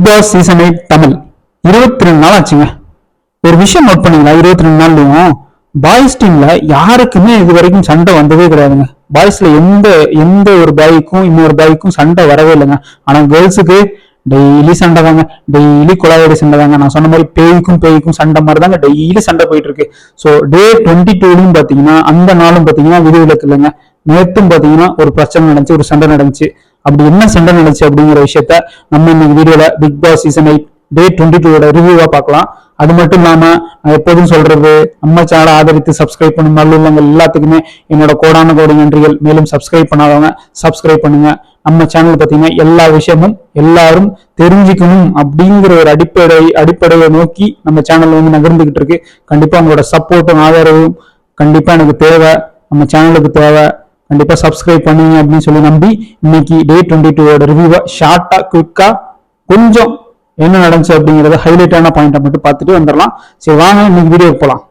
Bigg Boss season eight Tamil. இருபத்தி ரெண்டு நாள் ஆச்சுங்க. ஒரு விஷயம் நோட் பண்ணீங்களா? இருபத்தி ரெண்டு நாள்லயும் பாய்ஸ் டீம்ல யாருக்குமே இது வரைக்கும் சண்டை வந்ததே கிடையாதுங்க. பாய்ஸ்ல எந்த எந்த ஒரு பாய்க்கும் இன்னொரு பாய்க்கும் சண்டை வரவே இல்லைங்க. ஆனா கேர்ள்ஸுக்கு டெய்லி சண்டை தாங்க. டெய்லி குழாயடி சண்டை தாங்க. நான் சொன்ன மாதிரி பேய்க்கும் பேய்க்கும் சண்டை மாதிரி தாங்க டெய்லி சண்டை போயிட்டு இருக்கு ஸோ டே டுவெண்ட்டி டூலையும் பாத்தீங்கன்னா அந்த நாளும் பாத்தீங்கன்னா விதிவிலக்கு இல்லைங்க. நேற்றும் பாத்தீங்கன்னா ஒரு பிரச்சனை நடந்துச்சு ஒரு சண்டை நடந்துச்சு. அப்படி என்ன சண்டை நடந்துச்சு அப்படிங்கிற விஷயத்த நம்ம இன்னைக்கு வீடியோல Bigg Boss season eight day twenty டூவோட ரிவ்யூவா பார்க்கலாம். அது மட்டும் இல்லாம நான் எப்போதும் சொல்றது நம்ம சேனலை ஆதரித்து சப்ஸ்கிரைப் பண்ணும் நல்லுள்ளங்கள் எல்லாத்துக்குமே என்னோட கோடான கோடி நன்றிகள். மேலும் சப்ஸ்கிரைப் பண்ணாதவங்க சப்ஸ்கிரைப் பண்ணுங்க. நம்ம சேனல் பார்த்தீங்கன்னா எல்லா விஷயமும் எல்லாரும் தெரிஞ்சுக்கணும் அப்படிங்கிற ஒரு அடிப்படை அடிப்படையை நோக்கி நம்ம சேனல் வந்து நகர்ந்துகிட்டு இருக்கு. கண்டிப்பா உங்களோட சப்போர்ட்டும் ஆதரவும் கண்டிப்பா எனக்கு தேவை. நம்ம சேனலுக்கு தேவை. கண்டிப்பா சப்ஸ்கிரைப் பண்ணுவீங்க அப்படின்னு சொல்லி நம்பி இன்னைக்கு டே டுவெண்ட்டி டூவோட ரிவ்யூவை ஷார்ட்டா குவிக்கா கொஞ்சம் என்ன நடந்துச்சு அப்படிங்கறத ஹைலைட்டான பாயிண்ட்டை மட்டும் பார்த்துட்டு வந்துடலாம். சரி வாங்க இன்னைக்கு வீடியோ போகலாம்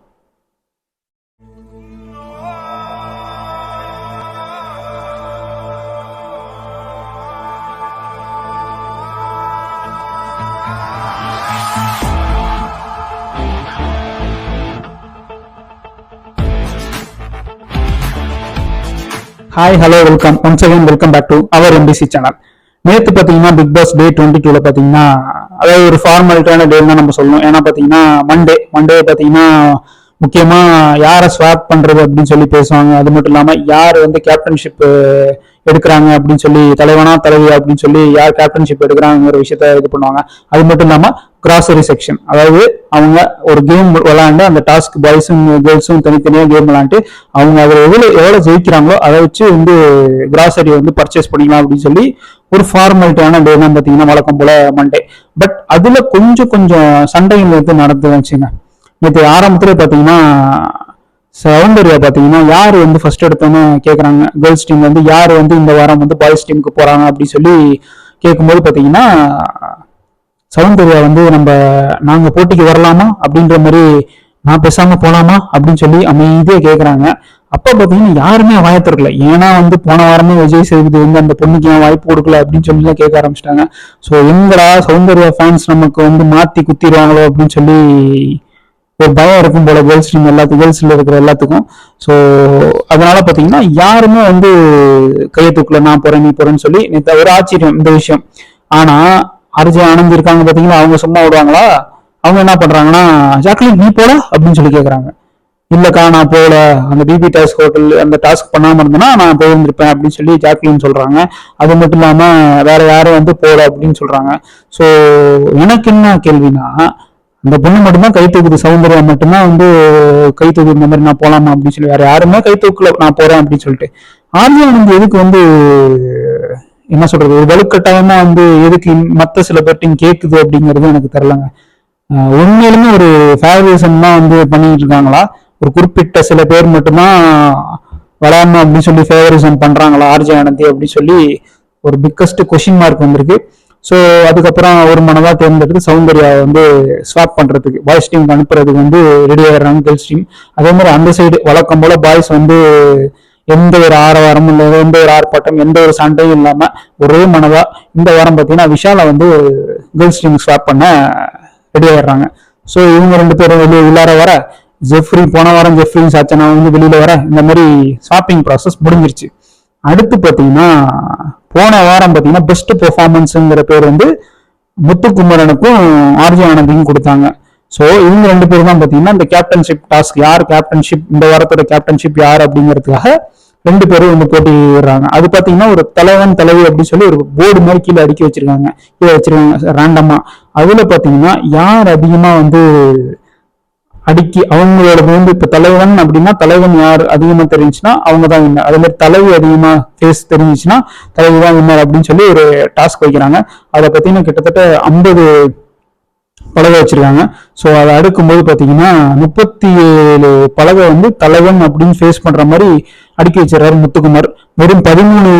hi hello welcome once again welcome back to our MBC channel நேற்று பார்த்தீங்கன்னா பிக் பாஸ் டே டுவெண்ட்டி டூல பார்த்தீங்கன்னா அதாவது ஒரு ஃபார்மாலிட்டியான டே தான் நம்ம சொல்லணும். ஏன்னா பார்த்தீங்கன்னா மண்டே மண்டே பார்த்தீங்கன்னா முக்கியமாக யாரை ஸ்வாப் பண்றது அப்படின்னு சொல்லி பேசுவாங்க. அது மட்டும் இல்லாமல் யார் வந்து கேப்டன்ஷிப் எடுக்கிறாங்க அப்படின்னு சொல்லி தலைவனா தலைவி அப்படின்னு சொல்லி யார் கேப்டன்ஷிப் எடுக்கிறாங்கிற விஷயத்த இது பண்ணுவாங்க. அது மட்டும் இல்லாமல் கிராசரி செக்ஷன் அதாவது அவங்க ஒரு கேம் விளாண்டு அந்த டாஸ்க் பாய்ஸும் கேர்ள்ஸும் தனித்தனியாக கேம் விளாண்டு அவங்க அதில் எவ்வளோ எவ்வளோ ஜெயிக்கிறாங்களோ அதை வச்சு வந்து கிராசரி வந்து பர்ச்சேஸ் பண்ணிக்கலாம் அப்படின்னு சொல்லி ஒரு ஃபார்மாலிட்டியான டே தான் பார்த்தீங்கன்னா வழக்கம் போல மண்டே பட் அதில் கொஞ்சம் கொஞ்சம் சண்டைகள் வந்து நடந்து வந்துச்சுங்க. நேற்று ஆரம்பத்துல பார்த்தீங்கன்னா சவுண்டரியா பார்த்தீங்கன்னா யார் வந்து ஃபர்ஸ்ட் எடுத்தோன்னு கேட்குறாங்க கேர்ள்ஸ் டீம் வந்து யார் வந்து இந்த வாரம் வந்து பாய்ஸ் டீமுக்கு போகிறாங்க அப்படின்னு சொல்லி கேட்கும்போது பார்த்தீங்கன்னா சௌந்தர்யா வந்து நம்ம நாங்க போட்டிக்கு வரலாமா அப்படின்ற மாதிரி நான் பேசாம போலாமா அப்படின்னு சொல்லி அமைதியா கேக்குறாங்க. அப்ப பாத்தீங்கன்னா யாருமே வாய திறக்கல. ஏன்னா வந்து போன வாரமே விஜய் சேதுபதி வந்து அந்த பொண்ணுக்கு ஏன் வாய்ப்பு கொடுக்கல அப்படின்னு சொல்லி எல்லாம் கேட்க ஆரம்பிச்சிட்டாங்க. சோ எங்கடா சௌந்தர்யா ஃபேன்ஸ் நமக்கு வந்து மாத்தி குத்திடுவாங்களோ அப்படின்னு சொல்லி ஒரு பயம் இருக்கும் போல கேர்ள்ஸ் டீம் எல்லாத்துக்கும் கேர்ள்ஸ்ல இருக்கிற எல்லாத்துக்கும். ஸோ அதனால பாத்தீங்கன்னா யாருமே வந்து கையை தூக்கல. நான் போறேன் நீ போறேன்னு சொல்லி தவிர ஒரு ஆச்சரியம் இந்த விஷயம். ஆனா அர்ஜி ஆனந்த் இருக்காங்க பாத்தீங்களா? அவங்க சும்மா விடுவாங்களா அவங்க என்ன பண்றாங்கன்னா ஜாக்லின் நீ போல அப்படின்னு சொல்லி கேக்குறாங்க. இல்லக்கா நான் போகல. அந்த பிபி டாஸ்க் ஹோட்டல் அந்த டாஸ்க் பண்ணாம இருந்தேன்னா நான் போயிருந்திருப்பேன் அப்படின்னு சொல்லி ஜாக்லின் சொல்றாங்க. அது மட்டும் இல்லாம வேற யாரும் வந்து போகல அப்படின்னு சொல்றாங்க. ஸோ எனக்கு என்ன கேள்வினா அந்த பொண்ணு மட்டும்தான் கை தூக்குது. சௌந்தர்யா மட்டும்தான் வந்து கை தூக்கு இந்த மாதிரி நான் போலாமா அப்படின்னு சொல்லி வேற யாருமே கை தூக்கல. நான் போறேன் அப்படின்னு சொல்லிட்டு. ஆர்ஜி ஆனந்த் எதுக்கு வந்து என்ன சொல்றது ஒரு வலுக்கட்டாயமா வந்து எதுக்கு மத்த சில பேர்ட்டையும் கேக்குது அப்படிங்கிறது எனக்கு தெரியலங்க. உண்மையிலுமே ஒரு ஃபேவரிசம் தான் வந்து பண்ணிட்டு இருக்காங்களா? ஒரு குறிப்பிட்ட சில பேர் மட்டும்தான் விளையாடணும் அப்படின்னு சொல்லி ஃபேவரிசம் பண்றாங்களா? ஆர்ஜி ஆனந்தி அப்படின்னு சொல்லி ஒரு பிக்கஸ்ட் கொஷின் மார்க் வந்திருக்கு. ஸோ அதுக்கப்புறம் ஒரு மனதாக தேர்ந்தெடுத்து சௌந்தர்யா வந்து ஸ்வாப் பண்றதுக்கு பாய்ஸ் டீம் அனுப்புறதுக்கு வந்து ரெடி ஆகிறாங்க கேர்ள்ஸ் டீம் அதே மாதிரி அந்த சைடு வழக்கம் போல பாய்ஸ் வந்து எந்த ஒரு ஆரவாரமும் இல்லை எந்த ஒரு ஆர்ப்பாட்டம் எந்த ஒரு சண்டையும் இல்லாம ஒரே மனதா இந்த வாரம் பார்த்தீங்கன்னா விஷாலை வந்து கேர்ள்ஸ் டீம் ஸ்வாப் பண்ண ரெடி ஆயிடுறாங்க. ஸோ இவங்க ரெண்டு பேரும் வெளியே உள்ளார வர ஜெஃப்ரி போன வாரம் ஜெஃப்ரி சாச்சனா வந்து வெளியில வர இந்த மாதிரி ஷாப்பிங் ப்ராசஸ் முடிஞ்சிருச்சு. அடுத்து பார்த்தீங்கன்னா போன வாரம் பார்த்தீங்கன்னா பெஸ்ட் பெர்ஃபார்மன்ஸுங்கிற பேர் வந்து முத்துக்குமரனுக்கும் ஆர்ஜி ஆனந்திக்கும் கொடுத்தாங்க. ஸோ இவங்க ரெண்டு பேரும் தான் பார்த்தீங்கன்னா இந்த கேப்டன்ஷிப் டாஸ்க் யார் கேப்டன்ஷிப் இந்த வாரத்தோட கேப்டன்ஷிப் யார் அப்படிங்கிறதுக்காக ரெண்டு பேரும் வந்து போட்டிடுறாங்க அது பார்த்தீங்கன்னா ஒரு தலைவன் தலைவி அப்படின்னு சொல்லி ஒரு போர்டு மாதிரி கீழே அடுக்கி வச்சிருக்காங்க. கீழே வச்சிருக்காங்க ரேண்டமா அதுல பார்த்தீங்கன்னா யார் அதிகமா வந்து அடுக்கி அவங்களோட வந்து இப்போ தலைவன் அப்படின்னா தலைவன் யார் அதிகமா தெரிஞ்சுன்னா அவங்க தான் வின்னர் அதே மாதிரி தலைவி அதிகமா ஃபேஸ் தெரிஞ்சிச்சுன்னா தலைவி தான் வின்னர் அப்படின்னு சொல்லி ஒரு டாஸ்க் வைக்கிறாங்க. அதை பார்த்தீங்கன்னா கிட்டத்தட்ட ஐம்பது பலகை வச்சிருக்காங்க. ஸோ அதை அடுக்கும்போது பார்த்தீங்கன்னா முப்பத்தி ஏழு பலகை வந்து தலைவன் அப்படின்னு ஃபேஸ் பண்ணுற மாதிரி அடுக்கி வச்சிடறாரு முத்துக்குமார். வெறும் பதிமூணு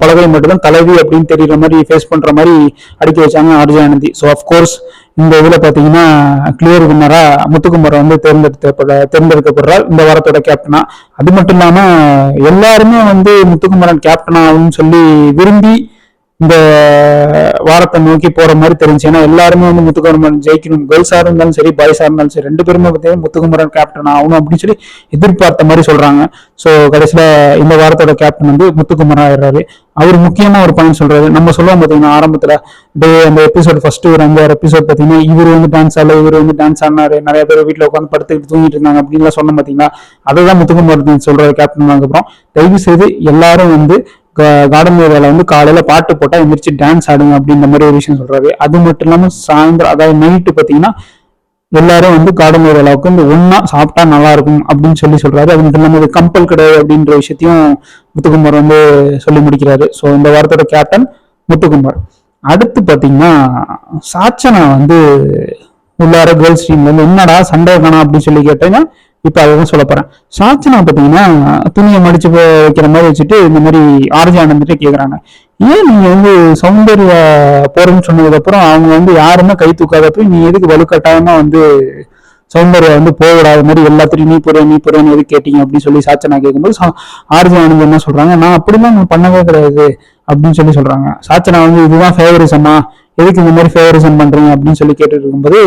பலகை மட்டும்தான் தலைவி அப்படின்னு தெரிகிற மாதிரி ஃபேஸ் பண்ணுற மாதிரி அடுக்கி வச்சாங்க ஆர்ஜி ஆனந்தி. ஸோ அஃப்கோர்ஸ் இந்த இதில் பார்த்தீங்கன்னா கிளியர் வின்னரா முத்துக்குமாரை வந்து தேர்ந்தெடுத்த தேர்ந்தெடுக்கப்படுறார். இந்த வாரத்தோட கேப்டனா அது மட்டும் இல்லாமல் எல்லாருமே வந்து முத்துக்குமரன் கேப்டனாகவும் சொல்லி விரும்பி இந்த வாரத்தை நோக்கி போற மாதிரி தெரிஞ்சு ஏன்னா எல்லாருமே வந்து முத்துக்குமரன் ஜெயிக்கணும். கேர்ள்ஸா இருந்தாலும் சரி பாய்ஸா இருந்தாலும் சரி ரெண்டு பேருமே பார்த்தீங்கன்னா முத்துக்குமரன் கேப்டன் ஆகணும் அப்படின்னு சொல்லி எதிர்பார்த்த மாதிரி சொல்றாங்க. ஸோ கடைசியில இந்த வாரத்தோட கேப்டன் வந்து முத்துக்குமரன் ஆயிடுறாரு. அவர் முக்கியமா ஒரு பாயிண்ட் சொல்றாரு. நம்ம சொல்லுவோம் பாத்தீங்கன்னா ஆரம்பத்துல டே அந்த எபிசோட் ஃபர்ஸ்ட் ஒரு அஞ்சாறு எபிசோட் பாத்தீங்கன்னா இவர் வந்து டான்ஸ் ஆடல இவர் வந்து டான்ஸ் ஆடினாரு. நிறைய பேர் வீட்டுல உட்காந்து படுத்துக்கிட்டு தூங்கிட்டு இருந்தாங்க அப்படின்லாம் சொன்னோம் பாத்தீங்கன்னா அதுதான் முத்துக்குமரன் சொல்றாரு கேப்டன் அப்புறம் தயவு செய்து எல்லாரும் வந்து கார்டன் ஏரியால வந்து காலையில பாட்டு போட்டா எந்திரிச்சு டான்ஸ் ஆடுங்க அப்படின்ற மாதிரி ஒரு விஷயம் சொல்றாரு. அது மட்டும் இல்லாம சாயந்தரம் அதாவது நைட்டு பாத்தீங்கன்னா எல்லாரும் வந்து கார்டன் ஏரியாவுக்கு வந்து ஒன்னா சாப்பிட்டா நல்லா இருக்கும் அப்படின்னு சொல்லி சொல்றாரு. அது மட்டும் இல்லாம இது கம்பல் கிடையாது அப்படின்ற விஷயத்தையும் முத்துக்குமார் வந்து சொல்லி முடிக்கிறாரு. ஸோ இந்த வாரத்தோட கேப்டன் முத்துக்குமார். அடுத்து பாத்தீங்கன்னா சாச்சனா வந்து உள்ளார கேர்ள்ஸ் டீம்ல வந்து என்னடா சண்டை காணா அப்படின்னு சொல்லி கேட்டேன்னா இப்ப அதுதான் சொல்ல போறேன். சாச்சனா பாத்தீங்கன்னா துணியை மடிச்சு வைக்கிற மாதிரி வச்சுட்டு இந்த மாதிரி ஆர்ஜி ஆனந்துட்டு கேக்குறாங்க. ஏன் நீங்க வந்து சௌந்தர்ய போறேன்னு சொன்னதுக்கு அப்புறம் அவங்க வந்து யாருமே கை தூக்காதப்ப நீ எதுக்கு வலுக்கட்டாயமா வந்து சௌந்தர்யா வந்து போகக்கூடாத மாதிரி எல்லாத்திலையும் நீ போற நீ போறேன்னு எதுக்கு கேட்டீங்க அப்படின்னு சொல்லி சாச்சனா கேட்கும்போது சா- ஆர்ஜி ஆனந்த் என்ன சொல்றாங்க நான் அப்படிலாம் பண்ணவே கிடையாது அப்படின்னு சொல்லி சொல்றாங்க. சாச்சனா வந்து இதுதான் ஃபேவரிசமா எதுக்கு இந்த மாதிரி ஃபேவரிசம் பண்றீங்க? அப்படின்னு சொல்லி கேட்டுட்டு இருக்கும்போது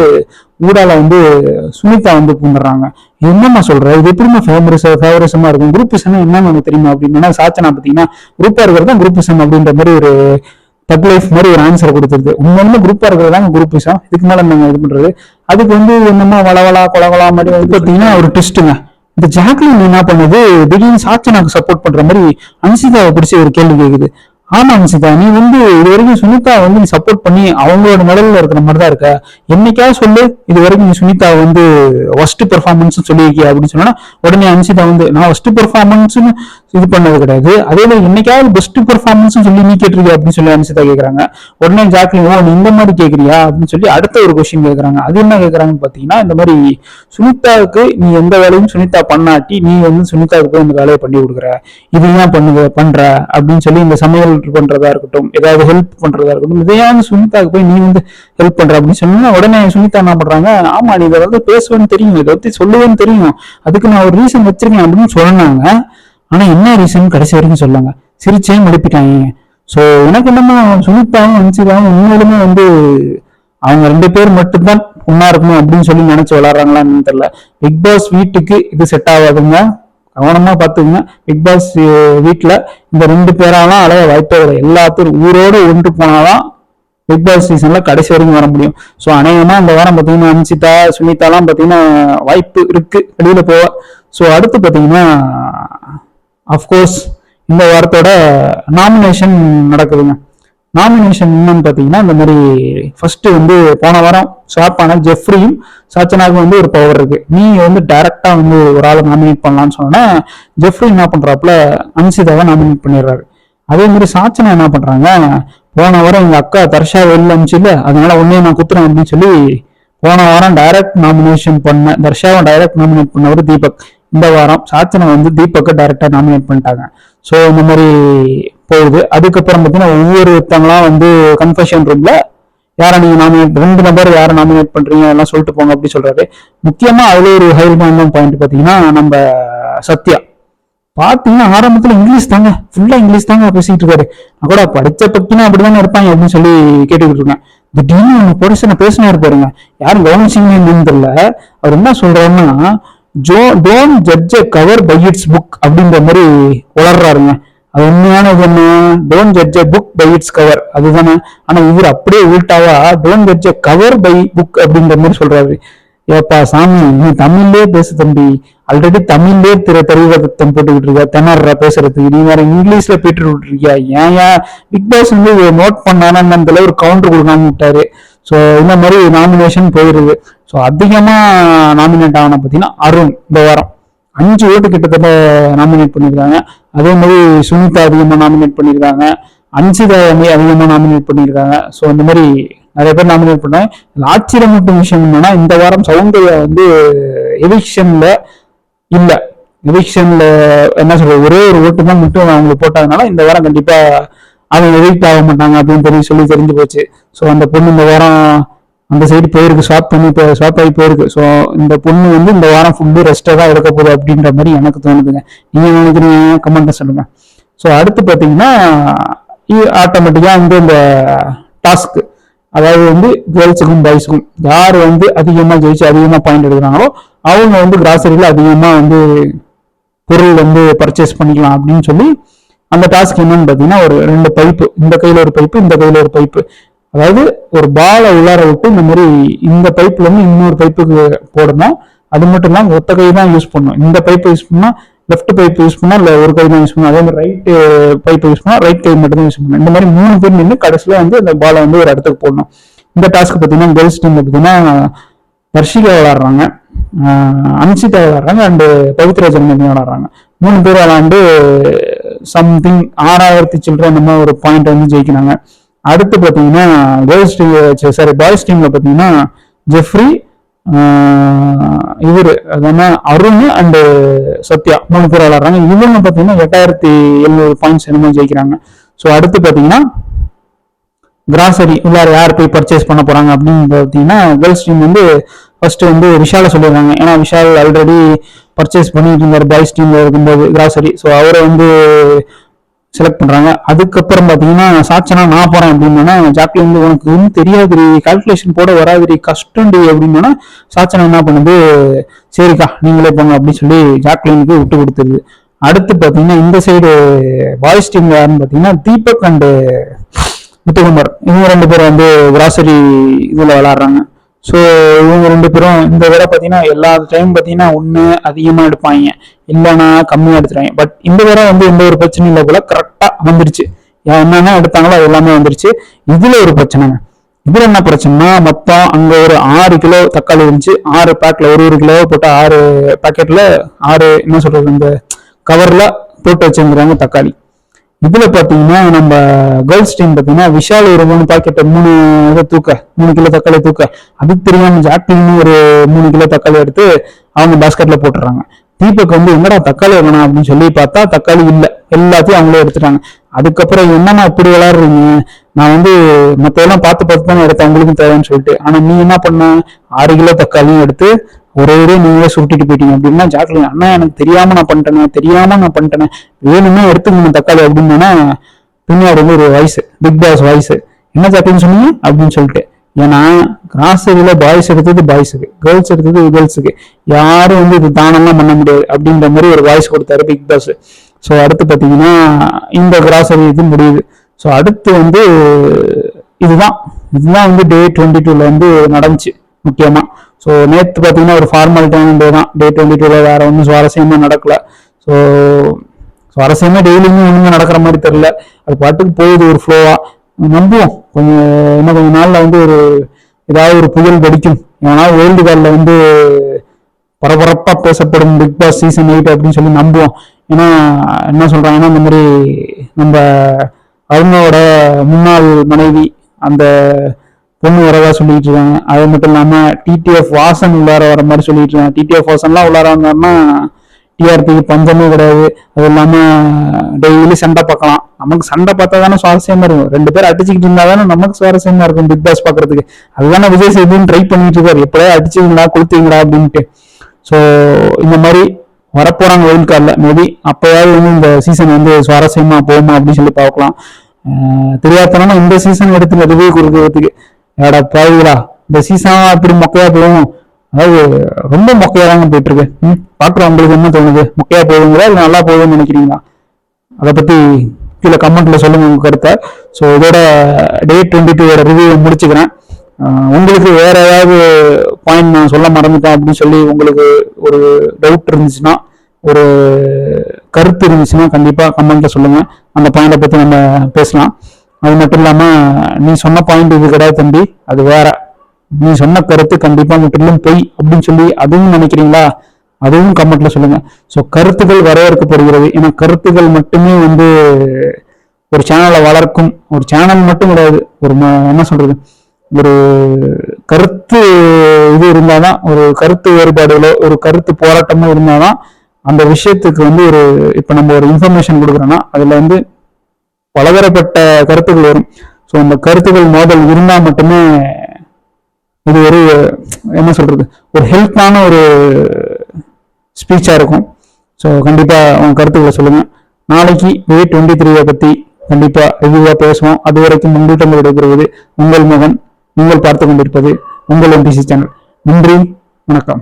ஊடால வந்து சுனிதா வந்து பூந்துடுறாங்க என்னம்மா சொல்ற? இது எப்படிமா ஃபேவரிச ஃபேவரிசமா இருக்கும்? குரூப்பிசம் என்னன்னு உனக்கு தெரியுமா அப்படின்னா சாச்சனா பாத்தீங்கன்னா குரூப்பா இருக்கிறது தான் குரூப்பிசம் அப்படின்ற மாதிரி ஒரு தக் லைஃப் மாதிரி ஒரு ஆன்சர் கொடுத்துருது. உண்மையிலுமே குரூப்பா இருக்கிறதாங்க குரூப்பிசம் இதுக்கு மேல நம்ம இது பண்றது. அதுக்கு வந்து என்னமோ வளவலா கொலவலா மாதிரி வந்து பாத்தீங்கன்னா ஒரு ட்விஸ்ட்டுங்க இந்த ஜாக்லின் என்ன பண்ணுது? திடீர்னு சாச்சனாக்கு சப்போர்ட் பண்ற மாதிரி அன்சிதாவை பிடிச்சி ஒரு கேள்வி கேக்குது. ஆமா அன்சிதா நீ வந்து இது வரைக்கும் சுனிதா வந்து நீ சப்போர்ட் பண்ணி அவங்களோட நிழல்ல இருக்கிற மாதிரி தான் இருக்க. என்னைக்கா சொல்லு இது வரைக்கும் நீ சுனிதா வந்து ஒஸ்ட் பெர்ஃபார்மன்ஸ் சொல்லியிருக்கியா அப்படின்னு சொன்னா உடனே அன்சிதா வந்து நான் ஒஸ்ட் பெர்ஃபார்மன்ஸ்னு இது பண்ணது கிடையாது. அதே மாதிரி என்னைக்காவது பெஸ்ட் பெர்ஃபார்மன்ஸ் சொல்லி நீ கேட்டிருக்கியா அப்படின்னு சொல்லி அன்சிதா கேட்கறாங்க உடனே ஜாக்லின் ஓ நீ இந்த மாதிரி கேட்குறியா அப்படின்னு சொல்லி அடுத்த ஒரு கொஸ்டின் கேட்கறாங்க அது என்ன கேட்கறாங்கன்னு பாத்தீங்கன்னா இந்த மாதிரி சுனிதாவுக்கு நீ எந்த வேலையும் சுனிதா பண்ணாட்டி நீ வந்து சுனிதாவுக்கு போய் இந்த வேலையை பண்ணி கொடுக்குற. இது ஏன் பண்ணுது பண்ற? அப்படின்னு சொல்லி இந்த சமையல் பண்றதா இருக்கட்டும் ஏதாவது ஹெல்ப் பண்றதா இருக்கட்டும் இதையாவது சுனிதாவுக்கு போய் நீ வந்து ஹெல்ப் பண்ற அப்படின்னு சொன்னா உடனே சுனிதா என்ன பண்றாங்க ஆமா நீ இதை வந்து பேசுவேன்னு தெரியும் இதை பத்தி சொல்லுவேன்னு தெரியும். அதுக்கு நான் ஒரு ரீசன் வச்சிருக்கேன் அப்படின்னு சொன்னாங்க. ஆனா என்ன ரீசன் கடைசி வரைக்கும் சொல்லாங்க. சிரிச்சே மடிப்பிட்டாங்க. சோ எனக்கு என்னமோ சுனிதாவும் அன்சிதாவும் உண்மையிலுமே வந்து அவங்க ரெண்டு பேர் மட்டும்தான் ஒன்னா இருக்கணும் அப்படின்னு சொல்லி நினைச்சு விளாடுறாங்களான்னு தெரியல. பிக் பாஸ் வீட்டுக்கு இது செட் ஆகாதுங்க. கவனமா பாத்துக்கங்க பிக் பாஸ் வீட்டுல இந்த ரெண்டு பேராலாம் அலைய வாய்ப்பே இல்லை. எல்லாத்தையும் ஊரோட ஒன்று போனாதான் பிக் பாஸ் சீசன்ல கடைசி வரைக்கும் வர முடியும். ஸோ அநேகமா இந்த வாரம் பாத்தீங்கன்னா அன்சிதா சுனிதாலாம் பாத்தீங்கன்னா வாய்ப்பு இருக்கு. வெளியில போக. ஸோ அடுத்து பாத்தீங்கன்னா அஃப்கோர்ஸ் இந்த வாரத்தோட நாமினேஷன் நடக்குதுங்க. நாமினேஷன் என்னன்னு பாத்தீங்கன்னா இந்த மாதிரி ஃபர்ஸ்ட் வந்து போன வாரம் ஸ்வாப் ஆன ஜெஃப்ரியும் சாச்சனாவுக்கு வந்து ஒரு பவர் இருக்கு. நீ வந்து டைரக்டா வந்து ஒரு ஆளை நாமினேட் பண்ணலாம்னு சொன்னா ஜெஃப்ரி என்ன பண்றாப்புல அன்சிதாவை நாமினேட் பண்ணிடுறாரு. அதே மாதிரி சாச்சனா என்ன பண்றாங்க போன வாரம் எங்க அக்கா தர்ஷா வெளில அனுப்பிச்சுல அதனால உடனே நான் குத்துறேன் அப்படின்னு சொல்லி போன வாரம் டைரக்ட் நாமினேஷன் பண்ண தர்ஷாவை டைரக்ட் நாமினேட் பண்ணவர் தீபக். இந்த வாரம் சாச்சனை வந்து தீபக்கை டைரக்டா நாமினேட் பண்ணிட்டாங்க. ஸோ இந்த மாதிரி போகுது. அதுக்கப்புறம் பார்த்தீங்கன்னா ஒவ்வொருத்தங்களாம் வந்து கன்ஃபெஷன் ரூம்ல யாரை நீங்க நாமினேட் ரெண்டு நபர் யாரை நாமினேட் பண்றீங்க? எல்லாம் சொல்லிட்டு போங்க அப்படி சொல்றாரு. முக்கியமா அதுல ஒரு ஹைல்மான் பாயிண்ட் பாத்தீங்கன்னா நம்ம சத்யா. பாத்தீங்கன்னா ஆரம்பத்துல இங்கிலீஷ் தாங்க. ஃபுல்லா இங்கிலீஷ் தாங்க பேசிட்டு இருக்காரு. நான் கூட படிச்ச பக்கினா அப்படிதானே இருப்பாங்க அப்படின்னு சொல்லி கேட்டுக்கிட்டு இருக்கேன். திடீர்னு ஒன்று பொடிசனை பேசினாரு பாருங்க. யாரும் கவனிச்சிங்க என்னன்னு தெரியல. அவர் என்ன சொல்றாருன்னா Joe don't judge cover by its book அப்படின்ற மாதிரி வளர்றாருங்க அது உண்மையானது என்ன? Don't judge book by its cover அதுதானே? ஆனா இவர் அப்படியே உள்டாவா? Don't judge cover by book அப்படின்ற மாதிரி சொல்றாரு. ஏப்பா சாமி நீ தமிழ்லயே பேசு தம்பி. ஆல்ரெடி தமிழ்லயே திரு தெரிவதத்தம் போட்டுக்கிட்டு இருக்க? திணற பேசுறதுக்கு நீ வேற இங்கிலீஷ்ல போயிட்டு விட்டுருக்கியா ஏன் ஏன்? பிக் பாஸ் வந்து நோட் பண்ணானு அந்த ஒரு கவுண்டர் கொடுக்காம விட்டாரு ஸோ இந்த மாதிரி நாமினேஷன் போயிருது. ஸோ அதிகமா நாமினேட் ஆன பார்த்தீங்கன்னா அருண் இந்த வாரம். அஞ்சு ஓட்டு கிட்டத்தட்ட நாமினேட் பண்ணியிருக்காங்க அதே மாதிரி சுனிதா அதிகமாக நாமினேட் பண்ணியிருக்காங்க அன்சிதா வந்து அதிகமாக நாமினேட் பண்ணியிருக்காங்க ஸோ இந்த மாதிரி நிறைய பேர் நாமினேட் பண்ணேன் இதுல ஆச்சரியமூட்டும் விஷயம் என்னன்னா இந்த வாரம் சவுந்தர்யா வந்து எவிக்ஷன்ல இல்லை. எவிக்ஷன்ல என்ன சொல்றது ஒரே ஒரு ஓட்டு தான் மட்டும் அவங்களுக்கு போட்டதுனால இந்த வாரம் கண்டிப்பா அவங்க எவிக்ட் ஆக மாட்டாங்க அப்படின்னு தெரிஞ்சு சொல்லி தெரிஞ்சு போச்சு. ஸோ அந்த பொண்ணு இந்த வாரம் அந்த சைடு போயிருக்கு ஸ்வாப் பண்ணி இப்போ ஸ்வாப் ஆகி போயிருக்கு. ஸோ இந்த பொண்ணு வந்து இந்த வாரம் ஃபுல்லு ரெஸ்ட்டாக தான் எடுக்க போகுது அப்படின்ற மாதிரி எனக்கு தோணுதுங்க. நீங்கள் நினைக்கிறீங்க? கமெண்ட்ல சொல்லுங்க. ஸோ அடுத்து பார்த்தீங்கன்னா ஆட்டோமேட்டிக்காக வந்து இந்த டாஸ்க் அதாவது வந்து கேர்ள்ஸுக்கும் பாய்ஸுக்கும் யார் வந்து அதிகமாக ஜெயிச்சு அதிகமாக பாயிண்ட் எடுக்கிறாங்களோ அவங்க வந்து கிராசரியில் அதிகமாக வந்து பொருள் வந்து பர்ச்சேஸ் பண்ணிக்கலாம் அப்படின்னு சொல்லி அந்த டாஸ்க் என்னன்னு பார்த்தீங்கன்னா ஒரு ரெண்டு பைப்பு இந்த கையில் ஒரு பைப்பு இந்த கையில் ஒரு பைப்பு அதாவது ஒரு பாலை உள்ளார விட்டு இந்த மாதிரி இந்த பைப்ல இருந்து இன்னொரு பைப்புக்கு போடணும். அது மட்டும் இல்லாமல் ஒத்த கை தான் யூஸ் பண்ணும் இந்த பைப்பை யூஸ் பண்ணா லெஃப்ட் பைப் யூஸ் பண்ணா இல்ல ஒரு கை தான் யூஸ் பண்ணணும் அதே மாதிரி ரைட் பைப் யூஸ் பண்ணா ரைட் கை மட்டும் தான் யூஸ் பண்ணணும். இந்த மாதிரி மூணு பேர் நின்று கடைசியில வந்து அந்த பாலை வந்து ஒரு இடத்துக்கு போடணும். இந்த டாஸ்க் பார்த்தீங்கன்னா கேர்ள்ஸ் டீம்ல பார்த்தீங்கன்னா வர்ஷிகா விளாடுறாங்க அன்சிதா விளாடுறாங்க அண்டு பவித்ரா ஜென்மதி விளாடுறாங்க மூணு பேர் விளாண்டு சம்திங் ஆறாயிரத்தி சில்லற மாதிரி ஒரு பாயிண்ட் வந்து ஜெயிக்கிறாங்க. அடுத்து பார்த்தீங்கன்னா கேர்ள்ஸ் டீம் சாரி பாய்ஸ் டீம்ல பார்த்தீங்கன்னா ஜெஃப்ரி இவர் அதான அருண் அண்டு சத்யா மூணு பேர் விளாடுறாங்க இவங்க பார்த்தீங்கன்னா எட்டாயிரத்தி எழுநூறு பாயிண்ட்ஸ் என்னமோ ஜெயிக்கிறாங்க. ஸோ அடுத்து பார்த்தீங்கன்னா கிராசரி உள்ளார யார் போய் பர்ச்சேஸ் பண்ண போறாங்க அப்படின்னு பார்த்தீங்கன்னா கேர்ள்ஸ் டீம் வந்து ஃபர்ஸ்ட் வந்து விஷால சொல்லிடுறாங்க. ஏன்னா விஷால் ஆல்ரெடி பர்ச்சேஸ் பண்ணிட்டு இருந்தார் பாய்ஸ் டீம்ல இருக்கும்போது கிராசரி ஸோ அவரை வந்து செலக்ட் பண்றாங்க. அதுக்கப்புறம் பாத்தீங்கன்னா சாட்சனா நான் போறேன் அப்படின்னா ஜாக்லி வந்து உனக்கு வந்து தெரியாது கால்குலேஷன் போட வராதுரி கஷ்டம்டி அப்படின்னா சாட்சனா என்ன பண்ணுது சரிக்கா நீங்களே போங்க அப்படின்னு சொல்லி ஜாக்லினுக்கு விட்டு கொடுத்துருது. அடுத்து பாத்தீங்கன்னா இந்த சைடு பாய்ஸ் டீம் யாருன்னு பாத்தீங்கன்னா தீபக் அண்டு முத்துகுமார் இவங்க ரெண்டு பேரும் வந்து கிராசரி இதுல விளாடுறாங்க ஸோ இவங்க ரெண்டு பேரும் இந்த தடவை பார்த்தீங்கன்னா எல்லா டைம் பார்த்தீங்கன்னா ஒன்று அதிகமாக எடுப்பாங்க. இல்லைன்னா கம்மியாக எடுத்துருவாங்க. பட் இந்த தடவை வந்து எந்த ஒரு பிரச்சனையும் இல்லை போல கரெக்டாக வந்துருச்சு. என்னென்ன எடுத்தாங்களோ அது எல்லாமே வந்துருச்சு. இதில் ஒரு பிரச்சனைங்க. இதில் என்ன பிரச்சனைனா மொத்தம் அங்கே ஒரு ஆறு கிலோ தக்காளி இருந்துச்சு. ஆறு பேக்கில் ஒரு ஒரு கிலோ போட்டு ஆறு பேக்கெட்டில் ஆறு என்ன சொல்கிறது இந்த கவரில் போட்டு வச்சிருந்தாங்க தக்காளி. இதுல பாத்தீங்கன்னா நம்ம கேர்ள்ஸ் டீம் பாத்தீங்கன்னா விஷால் ஒரு மூணு பாக்கெட் மூணு இதை தூக்க மூணு கிலோ தக்காளி தூக்க. அதுக்கு தெரியாம ஜாக்லின்னு ஒரு மூணு கிலோ தக்காளி எடுத்து அவங்க பாஸ்கெட்ல போட்டுறாங்க. தீபக் வந்து என்னடா தக்காளி வேணாம் அப்படின்னு சொல்லி பார்த்தா தக்காளி இல்ல. எல்லாத்தையும் அவங்களே எடுத்துட்டாங்க. அதுக்கப்புறம் என்னம்மா இப்படி விளாடுறீங்க நான் வந்து மத்ததெல்லாம் பார்த்து பார்த்து தான் எடுத்தேன் உங்களுக்கும் தேவைன்னு சொல்லிட்டு. ஆனா நீ என்ன பண்ண? ஆறு கிலோ தக்காளியும் எடுத்து ஒரே ஒரே நீங்களே சுருட்டிட்டு போயிட்டீங்க அப்படின்னா ஜாக்லின் அண்ணா எனக்கு தெரியாம நான் பண்ணிட்டேன் தெரியாம நான் பண்ணிட்டேன் வேணுமே எடுத்துக்கணும் தக்காளி அப்படின்னா பின்னாடி வந்து ஒரு வாய்ஸ் பிக் பாஸ் வாய்ஸ் என்ன ஜாக்லின் சொன்னீங்க? அப்படின்னு சொல்லிட்டு. ஏன்னா கிராசரியில பாய்ஸ் எடுத்தது பாய்ஸுக்கு கேர்ள்ஸ் எடுத்தது கேர்ள்ஸுக்கு யாரும் வந்து இது தானெல்லாம் பண்ண முடியாது அப்படின்ற மாதிரி ஒரு வாய்ஸ் கொடுத்தாரு பிக் பாஸ் ஸோ அடுத்து பார்த்தீங்கன்னா இந்த கிராசரி இது முடியுது. ஸோ அடுத்து வந்து இதுதான். இதுதான் வந்து டே டுவெண்ட்டி டூல வந்து நடந்துச்சு முக்கியமாக ஸோ நேற்று பார்த்தீங்கன்னா ஒரு ஃபார்மாலிட்டியான டே தான். டே டுவெண்ட்டி டூவில் வேற ஒன்றும் சுவாரஸ்யமாக நடக்கல. ஸோ சுவாரஸ்யமாக டெய்லியுமே ஒன்றுமே நடக்கிற மாதிரி தெரியல. அது பாட்டுக்கு போகுது ஒரு ஃப்ளோவாக நம்புவோம். கொஞ்சம் இன்னும் கொஞ்சம் நாளில் வந்து ஒரு ஏதாவது ஒரு புயல் வெடிக்கும். ஏன்னா வேர்ல்டு கார்டில் வந்து பரபரப்பாக பேசப்படும் பிக் பாஸ் சீசன் எயிட் அப்படின்னு சொல்லி நம்புவோம். ஏன்னா என்ன சொல்கிறாங்கன்னா இந்த மாதிரி நம்ம அருணோட முன்னாள் மனைவி அந்த பொண்ணு வரதா சொல்லிட்டு இருக்காங்க. அது மட்டும் இல்லாம டிடிஎஃப் வாசன் உள்ளார வர மாதிரி சொல்லிட்டு இருக்காங்க. டிடிஎஃப் வாசன்லாம் உள்ளார வந்தாருன்னா டிஆர்பிக்கு பஞ்சமே கிடையாது. அது இல்லாம டெய்லி சண்டை பார்க்கலாம். நமக்கு சண்டை பார்த்தா தானே சுவாரஸ்யமா இருக்கும். ரெண்டு பேர் அடிச்சுக்கிட்டு இருந்தா தானே நமக்கு சுவாரஸ்யமா இருக்கும் பிக் பாஸ் பாக்குறதுக்கு அதுதானே விஜய் சேதுன்னு ட்ரை பண்ணிட்டு இருக்காரு. எப்படியா அடிச்சுங்களா கொடுத்தீங்களா அப்படின்ட்டு. ஸோ இந்த மாதிரி வரப்போறாங்க வெயில் கார்டில் மேபி அப்பயாவது வந்து இந்த சீசன் வந்து சுவாரஸ்யமா போகுமா அப்படின்னு சொல்லி பார்க்கலாம். தெரியாதனமா இந்த சீசன் எடுத்து ரிவ்யூ கொடுக்கறதுக்கு ஏடா பாவிகளா இந்த சீசன் அப்படி மொக்கையா போகும். அதாவது ரொம்ப மொக்கையா தாங்க போயிட்டு இருக்கு ம் பாக்குறோம் உங்களுக்கு என்ன தோணுது? மொக்கையா போகுதுங்களா இல்லை நல்லா போகுதுன்னு நினைக்கிறீங்களா? அதை பத்தி கீழே கமெண்ட்ல சொல்லுங்க உங்க கருத்தை. ஸோ இதோட டே டுவெண்ட்டி டூவோட ரிவ்யூ முடிச்சுக்கிறேன். உங்களுக்கு வேற ஏதாவது பாயிண்ட் நான் சொல்ல மறந்துட்டேன் அப்படின்னு சொல்லி உங்களுக்கு ஒரு டவுட் இருந்துச்சுன்னா ஒரு கருத்து இருந்துச்சுன்னா கண்டிப்பா கமெண்ட்ல சொல்லுங்க. அந்த பாயிண்டை பத்தி நம்ம பேசலாம். அது மட்டும் இல்லாம நீ சொன்ன பாயிண்ட் இது கிடையாது தம்பி அது வேற. நீ சொன்ன கருத்து கண்டிப்பா முற்றிலும் பொய் அப்படின்னு சொல்லி அதுவும் நினைக்கிறீங்களா? அதுவும் கமெண்ட்ல சொல்லுங்க. ஸோ கருத்துக்கள் வரவேற்கப்படுகிறது. ஏன்னா கருத்துக்கள் மட்டுமே வந்து ஒரு சேனலை வளர்க்கும். ஒரு சேனல் மட்டும் கிடையாது. ஒரு என்ன சொல்றது? ஒரு கருத்து இது இருந்தாதான் ஒரு கருத்து வேறுபாடுகளோ ஒரு கருத்து போராட்டமோ இருந்தாதான் அந்த விஷயத்துக்கு வந்து ஒரு இப்ப நம்ம ஒரு இன்ஃபர்மேஷன் கொடுக்குறோம்னா அதுல வந்து பலதரப்பட்ட கருத்துக்கள் வரும். ஸோ அந்த கருத்துக்கள் மோதல் இருந்தால் மட்டுமே இது ஒரு என்ன சொல்றது ஒரு ஹெல்ப்பான ஒரு ஸ்பீச்சாக இருக்கும். ஸோ கண்டிப்பாக உங்கள் கருத்துக்களை சொல்லுங்க. நாளைக்கு வே டுவெண்ட்டி த்ரீயை பற்றி கண்டிப்பாக ரிவியூவாக பேசுவோம். அது வரைக்கும் உங்கள்கிட்ட விடைபெறுவது உங்கள் மகன். நீங்கள் பார்த்து கொண்டிருப்பது உங்கள் எம்பிசி சேனல் நன்றி வணக்கம்.